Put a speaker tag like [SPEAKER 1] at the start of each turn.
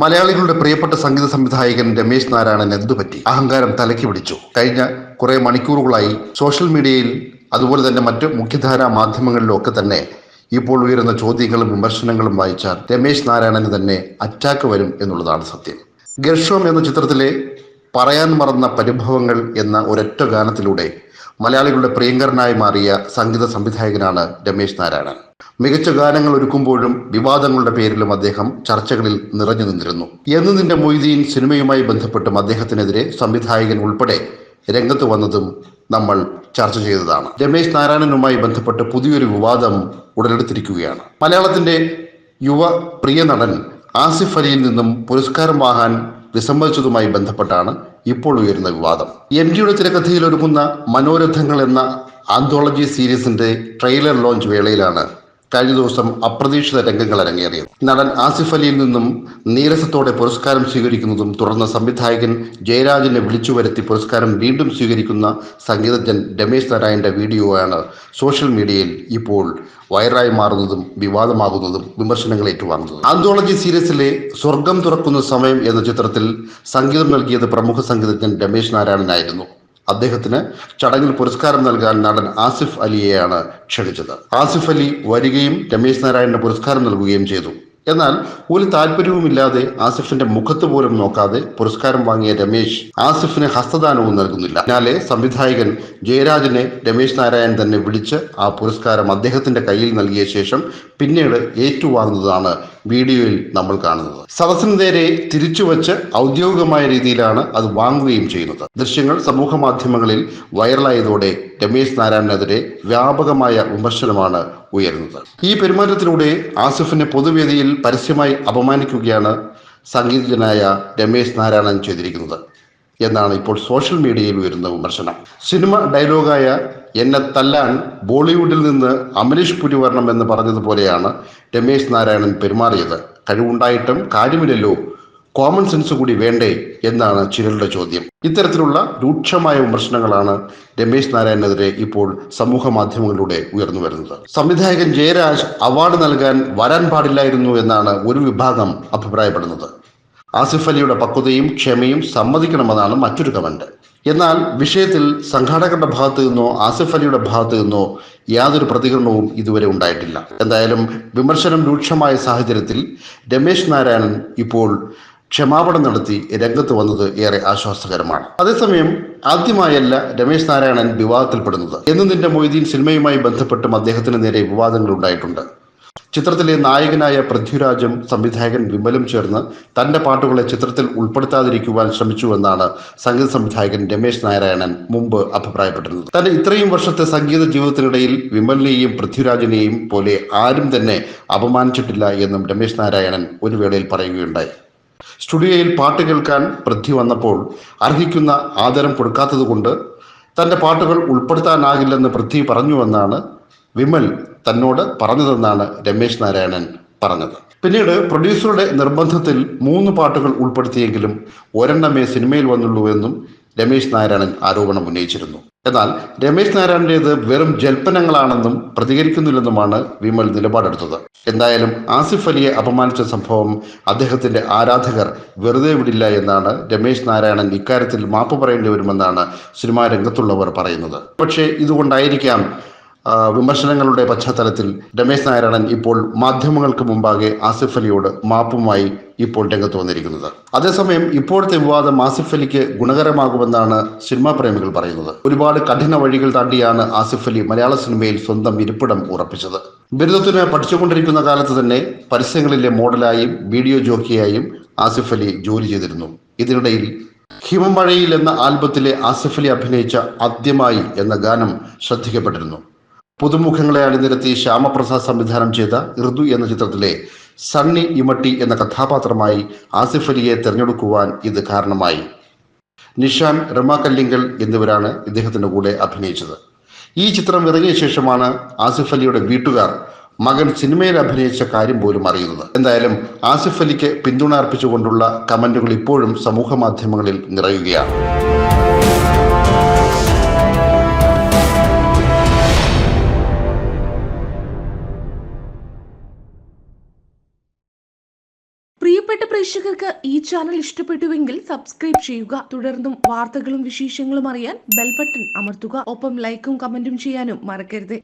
[SPEAKER 1] മലയാളികളുടെ പ്രിയപ്പെട്ട സംഗീത സംവിധായകൻ രമേശ് നാരായണൻ എന്തുപറ്റി? അഹങ്കാരം തലയ്ക്ക് പിടിച്ചു. കഴിഞ്ഞ കുറെ മണിക്കൂറുകളായി സോഷ്യൽ മീഡിയയിൽ അതുപോലെ തന്നെ മറ്റ് മുഖ്യധാരാ മാധ്യമങ്ങളിലൊക്കെ തന്നെ ഇപ്പോൾ ഉയരുന്ന ചോദ്യങ്ങളും വിമർശനങ്ങളും വായിച്ചാൽ രമേശ് നാരായണന് തന്നെ അറ്റാക്ക് വരും എന്നുള്ളതാണ് സത്യം. ഗർഷോം എന്ന ചിത്രത്തിലെ പറയാൻ മറന്ന പരിഭവങ്ങൾ എന്ന ഒരൊറ്റ ഗാനത്തിലൂടെ മലയാളികളുടെ പ്രിയങ്കരനായി മാറിയ സംഗീത സംവിധായകനാണ് രമേശ് നാരായണൻ. മികച്ച ഗാനങ്ങൾ ഒരുക്കുമ്പോഴും വിവാദങ്ങളുടെ പേരിലും അദ്ദേഹം ചർച്ചകളിൽ നിറഞ്ഞു നിന്നിരുന്നു. എന്ന് നിന്റെ മൊയ്തീൻ സിനിമയുമായി ബന്ധപ്പെട്ടും അദ്ദേഹത്തിനെതിരെ സംവിധായകൻ ഉൾപ്പെടെ രംഗത്ത് വന്നതും നമ്മൾ ചർച്ച ചെയ്തതാണ്. രമേശ് നാരായണനുമായി ബന്ധപ്പെട്ട് പുതിയൊരു വിവാദം ഉടലെടുത്തിരിക്കുകയാണ്. മലയാളത്തിന്റെ യുവ പ്രിയ നടൻ ആസിഫ് അലിയിൽ നിന്നും പുരസ്കാരം വാങ്ങാൻ വിസമ്മതിച്ചതുമായി ബന്ധപ്പെട്ടാണ് ഇപ്പോൾ ഉയരുന്ന വിവാദം. എൻ ഡിയുടെ തിരക്കഥയിൽ ഒരുങ്ങുന്ന മനോരഥങ്ങൾ എന്ന ആന്തോളജി സീരീസിന്റെ ട്രെയിലർ ലോഞ്ച് വേളയിലാണ് കഴിഞ്ഞ ദിവസം അപ്രതീക്ഷിത രംഗങ്ങൾ അരങ്ങേറിയത്. നടൻ ആസിഫ് അലിയിൽ നിന്നും നീരസത്തോടെ പുരസ്കാരം സ്വീകരിക്കുന്നതും തുടർന്ന് സംവിധായകൻ ജയരാജനെ വിളിച്ചു വരുത്തി പുരസ്കാരം വീണ്ടും സ്വീകരിക്കുന്ന സംഗീതജ്ഞൻ രമേശ് നാരായണന്റെ വീഡിയോയാണ് സോഷ്യൽ മീഡിയയിൽ ഇപ്പോൾ വൈറായി മാറുന്നതും വിവാദമാകുന്നതും വിമർശനങ്ങൾ ഏറ്റുവാങ്ങുന്നതും. ആന്തോളജി സീരീസിലെ സ്വർഗം തുറക്കുന്ന സമയം എന്ന ചിത്രത്തിൽ സംഗീതം നൽകിയത് പ്രമുഖ സംഗീതജ്ഞൻ രമേശ് നാരായണനായിരുന്നു. അദ്ദേഹത്തിന് ചടങ്ങിൽ പുരസ്കാരം നൽകാൻ നടൻ ആസിഫ് അലിയെയാണ് ക്ഷണിച്ചത്. ആസിഫ് അലി വരികയും രമേശ് നാരായണന് പുരസ്കാരം നൽകുകയും ചെയ്തു. എന്നാൽ ഒരു താല്പര്യവുമില്ലാതെ ആസിഫിന്റെ മുഖത്ത് പോലും നോക്കാതെ പുരസ്കാരം വാങ്ങിയ രമേശ് ആസിഫിന് ഹസ്തദാനവും നൽകുന്നില്ല. പിന്നാലെ സംവിധായകൻ ജയരാജനെ രമേശ് നാരായൺ തന്നെ വിളിച്ച് ആ പുരസ്കാരം അദ്ദേഹത്തിന്റെ കയ്യിൽ നൽകിയ ശേഷം പിന്നീട് ഏറ്റുവാങ്ങുന്നതാണ് വീഡിയോയിൽ നമ്മൾ കാണുന്നത്. സദസ്സിന് നേരെ തിരിച്ചുവച്ച് ഔദ്യോഗികമായ രീതിയിലാണ് അത് വാങ്ങുകയും ചെയ്യുന്നത്. ദൃശ്യങ്ങൾ സമൂഹ മാധ്യമങ്ങളിൽ വൈറലായതോടെ രമേശ് നാരായണനെതിരെ വ്യാപകമായ വിമർശനമാണ് ഉയരുന്നത്. ഈ പെരുമാറ്റത്തിലൂടെ ആസിഫിനെ പൊതുവേദിയിൽ പരസ്യമായി അപമാനിക്കുകയാണ് സംഗീതജ്ഞനായ രമേശ് നാരായണൻ ചെയ്തിരിക്കുന്നത്. എന്നാണ് ഇപ്പോൾ സോഷ്യൽ മീഡിയയിൽ വരുന്ന വിമർശനം. സിനിമ ഡയലോഗായ എന്നെ തല്ലാൻ ബോളിവുഡിൽ നിന്ന് അമരീഷ് പുരി വരണം എന്ന് പറഞ്ഞതുപോലെയാണ് രമേശ് നാരായണൻ പെരുമാറിയത്. കഴിവുണ്ടായിട്ടും കാര്യമില്ലല്ലോ. കോമൺ സെൻസ് കൂടി വേണ്ടേ എന്നാണ് ചിലരുടെ ചോദ്യം. ഇത്തരത്തിലുള്ള രൂക്ഷമായ വിമർശനങ്ങളാണ് രമേശ് നാരായണനെതിരെ ഇപ്പോൾ സമൂഹ മാധ്യമങ്ങളിലൂടെ ഉയർന്നു വരുന്നത്. സംവിധായകൻ ജയരാജ് അവാർഡ് നൽകാൻ വരാൻ പാടില്ലായിരുന്നു എന്നാണ് ഒരു വിഭാഗം അഭിപ്രായപ്പെടുന്നത്. ആസിഫ് അലിയുടെ പക്വതയും ക്ഷമയും സമ്മതിക്കണമെന്നാണ് മറ്റൊരു കമന്റ്. എന്നാൽ വിഷയത്തിൽ സംഘാടകരുടെ ഭാഗത്തു നിന്നോ ആസിഫ് അലിയുടെ ഭാഗത്തു നിന്നോ യാതൊരു പ്രതികരണവും ഇതുവരെ ഉണ്ടായിട്ടില്ല. എന്തായാലും വിമർശനം രൂക്ഷമായ സാഹചര്യത്തിൽ രമേശ് നാരായണൻ ഇപ്പോൾ ക്ഷമാപണം നടത്തി രംഗത്ത് വന്നത് ഏറെ ആശ്വാസകരമാണ്. അതേസമയം ആദ്യമായല്ല രമേശ് നാരായണൻ വിവാദത്തിൽപ്പെടുന്നത് എന്ന് നിന്റെ മൊയ്തീൻ സിനിമയുമായി ബന്ധപ്പെട്ടും അദ്ദേഹത്തിന് നേരെ വിവാദങ്ങൾ ഉണ്ടായിട്ടുണ്ട്. ചിത്രത്തിലെ നായകനായ പൃഥ്വിരാജും സംവിധായകൻ വിമലും ചേർന്ന് തന്റെ പാട്ടുകളെ ചിത്രത്തിൽ ഉൾപ്പെടുത്താതിരിക്കുവാൻ ശ്രമിച്ചുവെന്നാണ് സംഗീത സംവിധായകൻ രമേശ് നാരായണൻ മുമ്പ് അഭിപ്രായപ്പെട്ടിരുന്നത്. തന്റെ ഇത്രയും വർഷത്തെ സംഗീത ജീവിതത്തിനിടയിൽ വിമലിനെയും പൃഥ്വിരാജിനെയും പോലെ ആരും തന്നെ അപമാനിച്ചിട്ടില്ല എന്നും രമേശ് നാരായണൻ ഒരു വേളയിൽ പറയുകയുണ്ടായി. സ്റ്റുഡിയോയിൽ പാട്ട് കേൾക്കാൻ പൃഥ്വി വന്നപ്പോൾ അർഹിക്കുന്ന ആദരം കൊടുക്കാത്തതുകൊണ്ട് തന്റെ പാട്ടുകൾ ഉൾപ്പെടുത്താനാകില്ലെന്ന് പൃഥ്വി പറഞ്ഞുവെന്നാണ് വിമൽ തന്നോട് പറഞ്ഞതെന്നാണ് രമേശ് നാരായണൻ പറഞ്ഞത്. പിന്നീട് പ്രൊഡ്യൂസറുടെ നിർബന്ധത്തിൽ മൂന്ന് പാട്ടുകൾ ഉൾപ്പെടുത്തിയെങ്കിലും ഒരെണ്ണമേ സിനിമയിൽ വന്നുള്ളൂവെന്നും രമേശ് നാരായണൻ ആരോപണം ഉന്നയിച്ചിരുന്നു. എന്നാൽ രമേശ് നാരായണന്റേത് വെറും ജൽപ്പനങ്ങളാണെന്നും പ്രതികരിക്കുന്നില്ലെന്നുമാണ് വിമൽ നിലപാടെടുത്തത്. എന്തായാലും ആസിഫ് അലിയെ അപമാനിച്ച സംഭവം അദ്ദേഹത്തിന്റെ ആരാധകർ വെറുതെ വിടില്ല എന്നാണ് രമേശ് നാരായണൻ ഇക്കാര്യത്തിൽ മാപ്പ് പറയേണ്ടി വരുമെന്നാണ് സിനിമാ രംഗത്തുള്ളവർ പറയുന്നത്. പക്ഷേ ഇതുകൊണ്ടായിരിക്കാം വിമർശനങ്ങളുടെ പശ്ചാത്തലത്തിൽ രമേശ് നാരായണൻ ഇപ്പോൾ മാധ്യമങ്ങൾക്ക് മുമ്പാകെ ആസിഫ് അലിയോട് മാപ്പുമായി ഇപ്പോൾ രംഗത്ത് വന്നിരിക്കുന്നത്. അതേസമയം ഇപ്പോഴത്തെ വിവാദം ആസിഫ് അലിക്ക് ഗുണകരമാകുമെന്നാണ് സിനിമാ പ്രേമികൾ പറയുന്നത്. ഒരുപാട് കഠിന വഴികൾ താണ്ടിയാണ് ആസിഫ് അലി മലയാള സിനിമയിൽ സ്വന്തം ഇരിപ്പിടം ഉറപ്പിച്ചത്. ബിരുദത്തിന് പഠിച്ചുകൊണ്ടിരിക്കുന്ന കാലത്ത് തന്നെ പരസ്യങ്ങളിലെ മോഡലായും വീഡിയോ ജോക്കിയായും ആസിഫ് അലി ജോലി ചെയ്തിരുന്നു. ഇതിനിടയിൽ ഹിമമഴയിൽ എന്ന ആൽബത്തിലെ ആസിഫ് അലി അഭിനയിച്ച ആദ്യമായി എന്ന ഗാനം ശ്രദ്ധിക്കപ്പെട്ടിരുന്നു. പുതുമുഖങ്ങളെ അണിനിരത്തി ശ്യാമപ്രസാദ് സംവിധാനം ചെയ്ത ഋതു എന്ന ചിത്രത്തിലെ സണ്ണി ഇമട്ടി എന്ന കഥാപാത്രമായി ആസിഫ് അലിയെ തിരഞ്ഞെടുക്കുവാൻ ഇത് കാരണമായി. നിഷാൻ രമാകല്ലിങ്കൽ എന്നിവരാണ് ഇദ്ദേഹത്തിന്റെ കൂടെ അഭിനയിച്ചത്. ഈ ചിത്രം ഇറങ്ങിയ ശേഷമാണ് ആസിഫ് അലിയുടെ വീട്ടുകാർ മകൻ സിനിമയിൽ അഭിനയിച്ച കാര്യം പോലും അറിയുന്നത്. എന്തായാലും ആസിഫ് അലിക്ക് പിന്തുണ അർപ്പിച്ചുകൊണ്ടുള്ള കമന്റുകൾ ഇപ്പോഴും സമൂഹ മാധ്യമങ്ങളിൽ നിറയുകയാണ്.
[SPEAKER 2] പ്രേക്ഷകർക്ക് ഈ ചാനൽ ഇഷ്ടപ്പെട്ടുവെങ്കിൽ സബ്സ്ക്രൈബ് ചെയ്യുക. തുടർന്നും വാർത്തകളും വിശേഷങ്ങളും അറിയാൻ ബെൽ ബട്ടൺ അമർത്തുക. ഒപ്പം ലൈക്കും കമന്റും ചെയ്യാനും മറക്കരുത്.